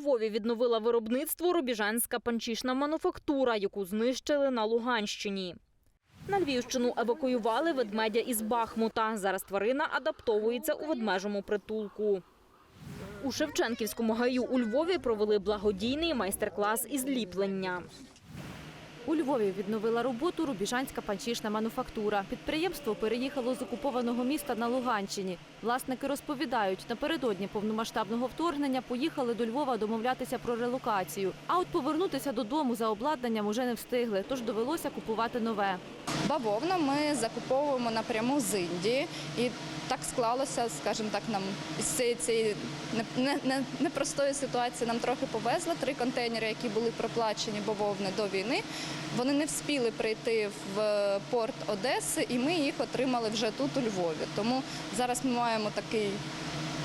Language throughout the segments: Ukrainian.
Львові відновила виробництво рубіжанська панчішна мануфактура, яку знищили на Луганщині. На Львівщину евакуювали ведмедя із Бахмута. Зараз тварина адаптовується у ведмежому притулку. У Шевченківському гаю у Львові провели благодійний майстер-клас із ліплення. У Львові відновила роботу Рубіжанська панчішна мануфактура. Підприємство переїхало з окупованого міста на Луганщині. Власники розповідають, напередодні повномасштабного вторгнення поїхали до Львова домовлятися про релокацію. А от повернутися додому за обладнанням уже не встигли, тож довелося купувати нове. Бавовну ми закуповуємо напряму з Індії, так склалося, скажімо так, нам з цієї, цієї не- не- не- непростої ситуації нам трохи повезло. Три контейнери, які були проплачені бавовни до війни. Вони не вспіли прийти в порт Одеси, і ми їх отримали вже тут у Львові. Тому зараз ми маємо такий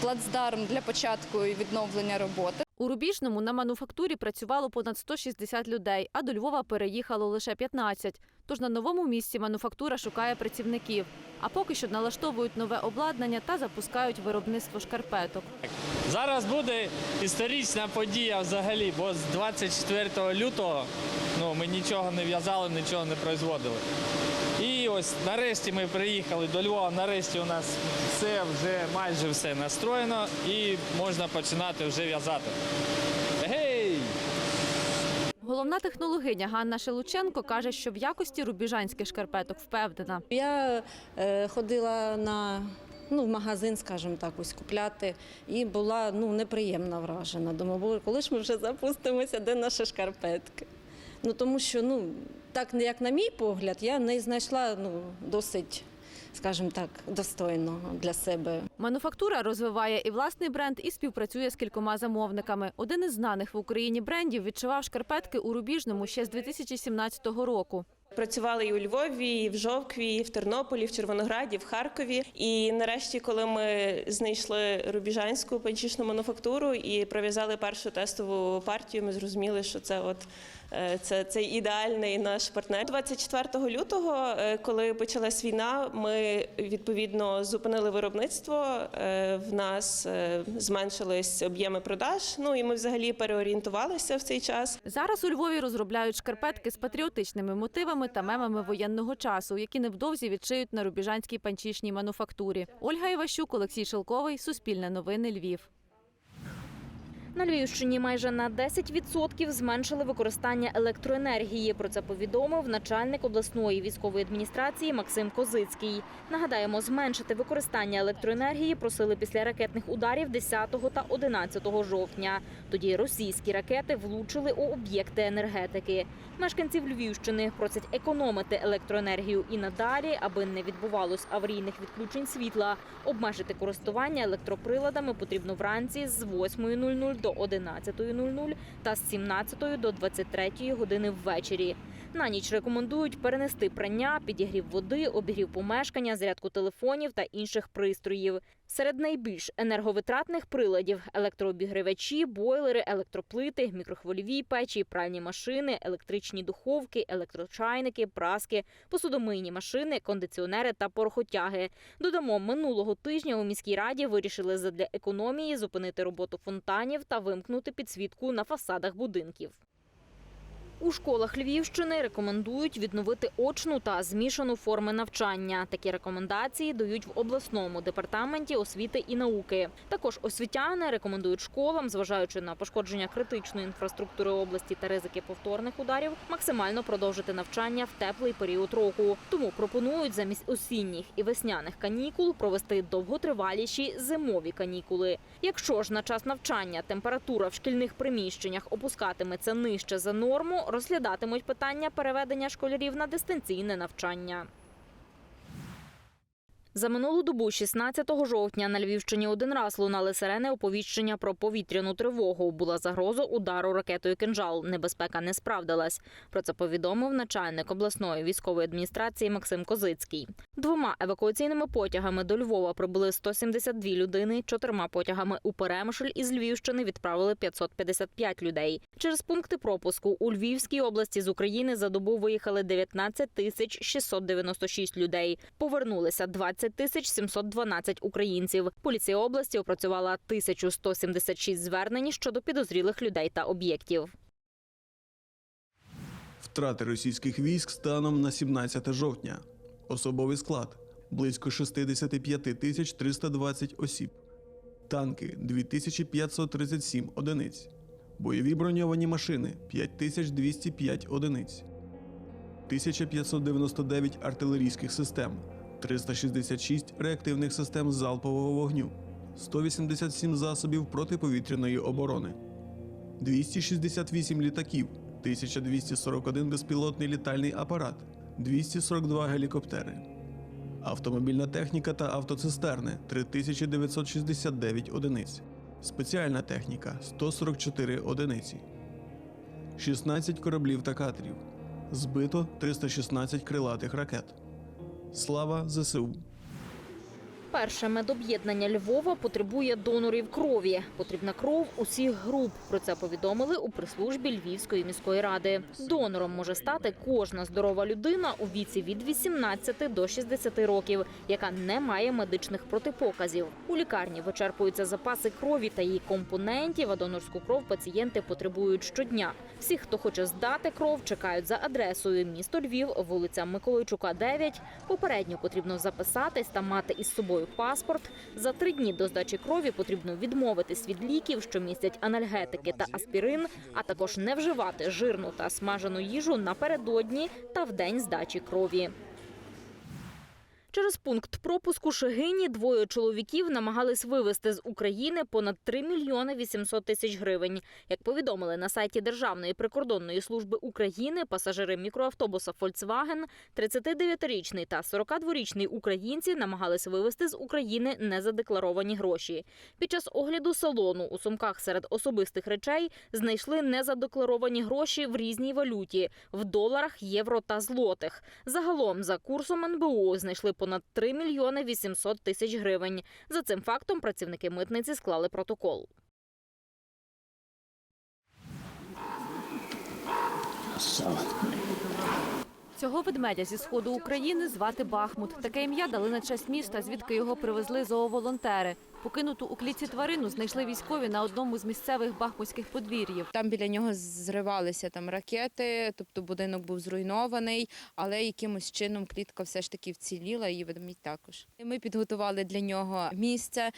плацдарм для початку і відновлення роботи. У Рубіжному на мануфактурі працювало понад 160 людей, а до Львова переїхало лише 15. Тож на новому місці мануфактура шукає працівників. А поки що налаштовують нове обладнання та запускають виробництво шкарпеток. Зараз буде історична подія взагалі, бо з 24 лютого ну, ми нічого не в'язали, нічого не производили. Ось нарешті ми приїхали до Львова. Нарешті у нас все вже майже все настроєно і можна починати вже в'язати. Гей! Головна технологиня Ганна Шелученко каже, що в якості рубіжанських шкарпеток впевнена. Я е, ходила на ну, в магазин, скажімо так, ось купляти, і була ну, неприємно вражена. Думаю, коли ж ми вже запустимося, де наші шкарпетки? Ну, тому що, ну, так як на мій погляд, я не знайшла ну, досить, скажімо так, достойного для себе. Мануфактура розвиває і власний бренд, і співпрацює з кількома замовниками. Один із знаних в Україні брендів відшивав шкарпетки у Рубіжному ще з 2017 року. Працювали і у Львові, і в Жовкві, і в Тернополі, в Червонограді, в Харкові. І нарешті, коли ми знайшли рубіжанську панчішну мануфактуру і пров'язали першу тестову партію, ми зрозуміли, що це от е, це, це ідеальний наш партнер. 24 лютого, е, коли почалась війна, ми відповідно зупинили виробництво. Е, В нас зменшились об'єми продаж. Ну і ми взагалі переорієнтувалися в цей час. Зараз у Львові розробляють шкарпетки з патріотичними мотивами та мемами воєнного часу, які невдовзі відшиють на рубіжанській панчішній мануфактурі. Ольга Іващук, Олексій Шелковий, Суспільне новини Львів. На Львівщині майже на 10% зменшили використання електроенергії. Про це повідомив начальник обласної військової адміністрації Максим Козицький. Нагадаємо, зменшити використання електроенергії просили після ракетних ударів 10 та 11 жовтня. Тоді російські ракети влучили у об'єкти енергетики. Мешканців Львівщини просять економити електроенергію і надалі, аби не відбувалось аварійних відключень світла. Обмежити користування електроприладами потрібно вранці з 8.00 до 11.00 та з 17 до 23 години ввечері. На ніч рекомендують перенести прання, підігрів води, обігрів помешкання, зарядку телефонів та інших пристроїв. Серед найбільш енерговитратних приладів електрообігрівачі, бойлери, електроплити, мікрохвильові печі, пральні машини, електричні духовки, електрочайники, праски, посудомийні машини, кондиціонери та порохотяги. Додамо, минулого тижня у міській раді вирішили задля економії зупинити роботу фонтанів та вимкнути підсвітку на фасадах будинків. У школах Львівщини рекомендують відновити очну та змішану форми навчання. Такі рекомендації дають в обласному департаменті освіти і науки. Також освітяни рекомендують школам, зважаючи на пошкодження критичної інфраструктури області та ризики повторних ударів, максимально продовжити навчання в теплий період року. Тому пропонують замість осінніх і весняних канікул провести довготриваліші зимові канікули. Якщо ж на час навчання температура в шкільних приміщеннях опускатиметься нижче за норму, розглядатимуть питання переведення школярів на дистанційне навчання. За минулу добу, 16 жовтня, на Львівщині один раз лунали сирени оповіщення про повітряну тривогу. Була загроза удару ракетою «Кинжал». Небезпека не справдилась. Про це повідомив начальник обласної військової адміністрації Максим Козицький. Двома евакуаційними потягами до Львова прибули 172 людини. Чотирма потягами у Перемишль із Львівщини відправили 555 людей. Через пункти пропуску у Львівській області з України за добу виїхали 19 тисяч 696 людей. Повернулися 20 13 тисяч 712 українців. Поліція області опрацювала 1176 звернень щодо підозрілих людей та об'єктів. Втрати російських військ станом на 17 жовтня. Особовий склад близько 65 тисяч 320 осіб. Танки 2537 одиниць. Бойові броньовані машини 5205 одиниць. 1599 артилерійських систем, 366 реактивних систем залпового вогню, 187 засобів протиповітряної оборони. 268 літаків, 1241 безпілотний літальний апарат, 242 гелікоптери. Автомобільна техніка та автоцистерни 3969 одиниць. Спеціальна техніка 144 одиниці. 16 кораблів та катерів. Збито 316 крилатих ракет. Слава ЗСУ! Перше медоб'єднання Львова потребує донорів крові. Потрібна кров усіх груп. Про це повідомили у прес-службі Львівської міської ради. Донором може стати кожна здорова людина у віці від 18 до 60 років, яка не має медичних протипоказів. У лікарні вичерпуються запаси крові та її компонентів. А донорську кров пацієнти потребують щодня. Всі, хто хоче здати кров, чекають за адресою місто Львів, вулиця Миколайчука, 9. Попередньо потрібно записатись та мати із собою паспорт. За три дні до здачі крові потрібно відмовитись від ліків, що містять анальгетики та аспірин, а також не вживати жирну та смажену їжу напередодні та в день здачі крові. Через пункт пропуску Шегині двоє чоловіків намагались вивезти з України понад 3 мільйони 800 тисяч гривень. Як повідомили на сайті Державної прикордонної служби України, пасажири мікроавтобуса Volkswagen, 39-річний та 42-річний українці намагались вивезти з України незадекларовані гроші. Під час огляду салону у сумках серед особистих речей знайшли незадекларовані гроші в різній валюті в доларах, євро та злотих. Загалом за курсом НБУ знайшли понад 3 мільйони 800 тисяч гривень. За цим фактом працівники митниці склали протокол. Цього ведмедя зі сходу України звати Бахмут. Таке ім'я дали на честь міста, звідки його привезли зооволонтери. Покинуту у клітці тварину знайшли військові на одному з місцевих бахмутських подвір'їв. Там біля нього зривалися там ракети, тобто будинок був зруйнований, але якимось чином клітка все ж таки вціліла, і ведмідь також. Ми підготували для нього місце.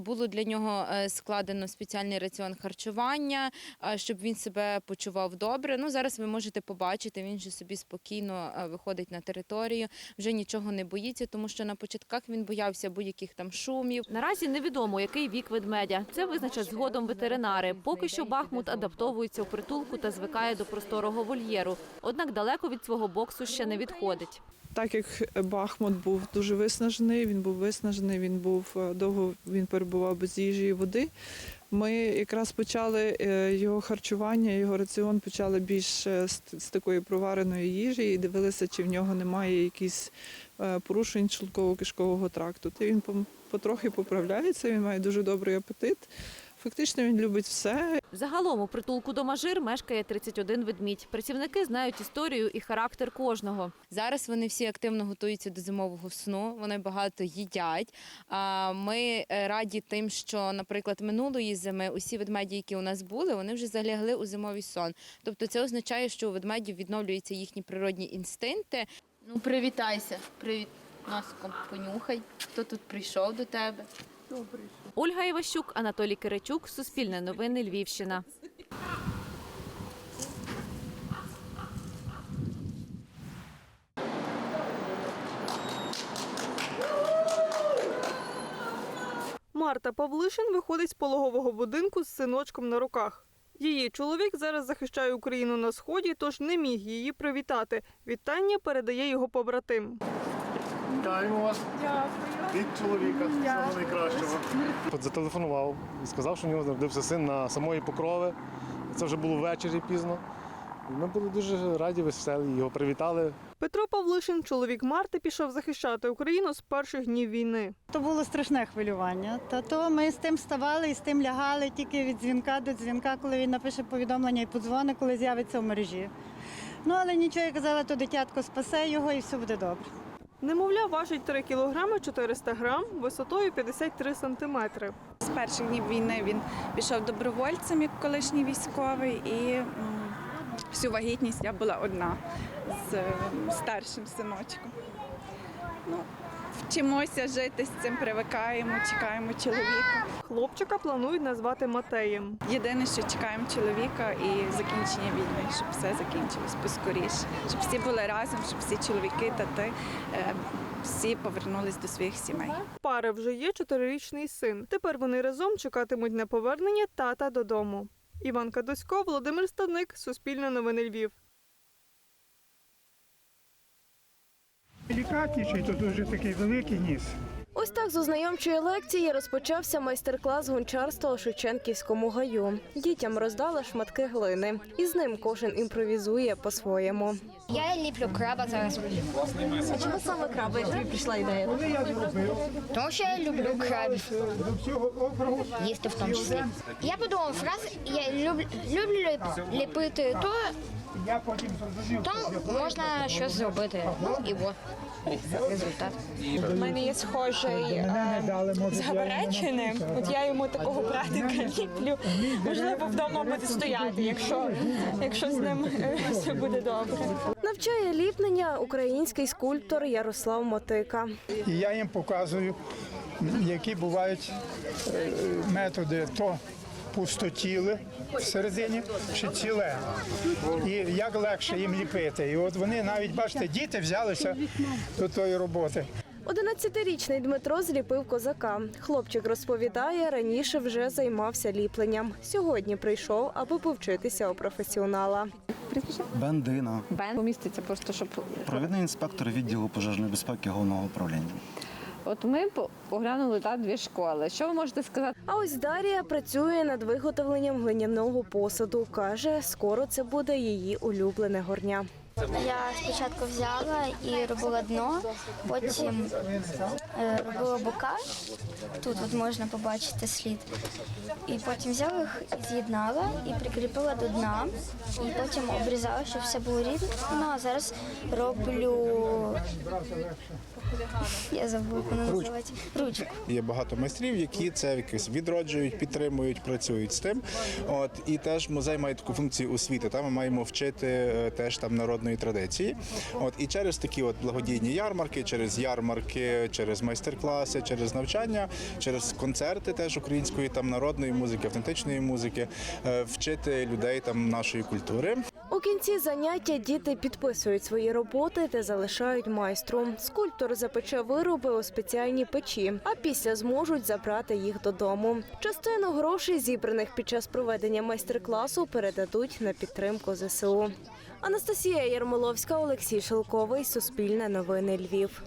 Було для нього е, складено спеціальний раціон харчування, щоб він себе почував добре. Ну зараз ви можете побачити, він же собі спокійно е, виходить на територію, вже нічого не боїться, тому що на початках він боявся будь-яких там шумів. Наразі невідомо, який вік ведмедя. Це визначать згодом ветеринари. Поки що Бахмут адаптовується у притулку та звикає до просторого вольєру. Однак далеко від свого боксу ще не відходить. Так як Бахмут був дуже виснажений, він був виснажений, він був е, довго він перебував без їжі і води. Ми якраз почали е, його харчування, його раціон почали більш е, з, такої провареної їжі і дивилися, чи в нього немає якісь е, порушень шлунково-кишкового тракту. Та він потрохи поправляється, він має дуже добрий апетит. Фактично він любить все, Загалом у притулку Домажир мешкає 31 ведмідь. Працівники знають історію і характер кожного. Зараз вони всі активно готуються до зимового сну. Вони багато їдять. А Ми е, раді тим, що, наприклад, минулої зими усі ведмеді, які у нас були, вони вже залягли у зимовий сон. Тобто, це означає, що у ведмедів відновлюються їхні природні інстинкти. Ну, привітайся, привіт носиком понюхай. Хто тут прийшов до тебе? Ольга Іващук, Анатолій Киричук, Суспільне новини, Львівщина. Марта Павлишин виходить з пологового будинку з синочком на руках. Її чоловік зараз захищає Україну на сході, тож не міг її привітати. Вітання передає його побратим. Вітаємо вас. Від чоловіка. Всього найкращого. Зателефонував і сказав, що у нього народився син на самої покрови. Це вже було ввечері пізно. Ми були дуже раді, веселі, його привітали. Петро Павлишин, чоловік Марти, пішов захищати Україну з перших днів війни. То було страшне хвилювання. Та то ми з тим вставали і з тим лягали тільки від дзвінка до дзвінка, коли він напише повідомлення і подзвонить, коли з'явиться в мережі. Ну але нічого, я казала, то дитятко спасе його і все буде добре. Немовля важить 3 кілограми 400 грам, висотою 53 сантиметри. З перших днів війни він пішов добровольцем як колишній військовий, і всю вагітність я була одна з старшим синочком. Ну, вчимося жити з цим, привикаємо, чекаємо чоловіка. Хлопчика планують назвати Матеєм. Єдине, що чекаємо чоловіка і закінчення війни, щоб все закінчилось поскоріше, щоб всі були разом, щоб всі чоловіки, тати, е, всі повернулись до своїх сімей. Пари вже є чотирирічний син. Тепер вони разом чекатимуть на повернення тата додому. Іванка Досько, Володимир Стадник, Суспільне новини Львів. Делікатніший, то дуже такий великий ніс. Ось так з ознайомчої лекції розпочався майстер-клас гончарства у Шевченківському гаю. Дітям роздали шматки глини, і з ним кожен імпровізує по-своєму. Я ліплю краба зараз. А чому саме краби, як тобі прийшла ідея? Тому що я люблю крабів. Їсти в тому числі. Я подумав фраз, я люблю, люблю ліп- ліпити то, то можна щось зробити. Ну і от результат. У мене є схожий з Габареччини. От я йому такого братика ліплю. Можливо, вдома буде стояти, якщо, якщо з ним е, все буде добре. Навчає ліпнення український скульптор Ярослав Мотика. Я їм показую, які бувають е, методи то пустотіле всередині чи ціле. І як легше їм ліпити. І от вони навіть, бачите, діти взялися до тої роботи. 11-річний Дмитро зліпив козака. Хлопчик розповідає, раніше вже займався ліпленням. Сьогодні прийшов, аби повчитися у професіонала. Бендина, Бен поміститься просто, щоб провідний інспектор відділу пожежної безпеки головного управління. от ми по- оглянули та дві школи. Що ви можете сказати? А ось Дарія працює над виготовленням глиняного посуду. Каже, скоро це буде її улюблене горня. Я спочатку взяла і робила дно, потім е, робила бока. Тут от можна побачити слід. І потім взяла їх, з'єднала і прикріпила до дна. І потім обрізала, щоб все було рівно. Ну а зараз роблю. Я забула, як вона називається. Ручку. Є багато майстрів, які це якось відроджують, підтримують, працюють з тим. От і теж музей має таку функцію освіти. Там ми маємо вчити е, теж там народної традиції. От і через такі от благодійні ярмарки, через ярмарки, через майстер-класи, через навчання, через концерти теж української там народної музики, автентичної музики, е, вчити людей там нашої культури. У кінці заняття діти підписують свої роботи та залишають майстру. Скульптор запече вироби у спеціальній печі, а після зможуть забрати їх додому. Частину грошей, зібраних під час проведення майстер-класу, передадуть на підтримку ЗСУ. Анастасія Ярмоловська, Олексій Шелковий, Суспільне новини Львів.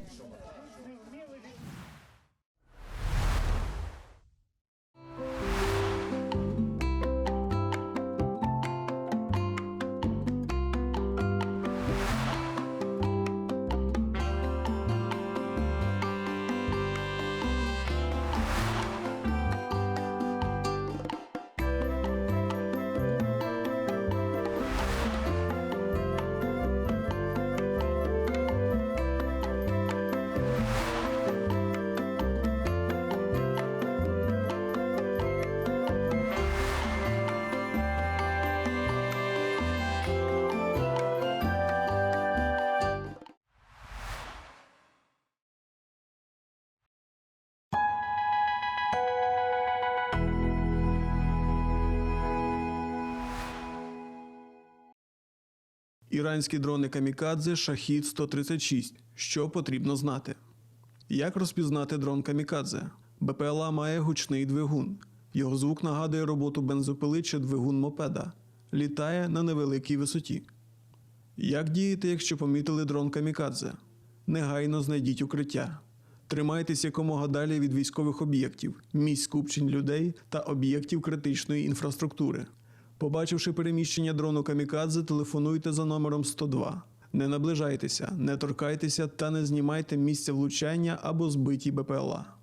Іранські дрони Камікадзе Шахід 136. Що потрібно знати? Як розпізнати дрон Камікадзе? БПЛА має гучний двигун. Його звук нагадує роботу бензопили чи двигун мопеда. Літає на невеликій висоті. Як діяти, якщо помітили дрон Камікадзе? Негайно знайдіть укриття. Тримайтесь якомога далі від військових об'єктів, місць скупчень людей та об'єктів критичної інфраструктури. Побачивши переміщення дрону Камікадзе, телефонуйте за номером 102. Не наближайтеся, не торкайтеся та не знімайте місця влучання або збиті БПЛА.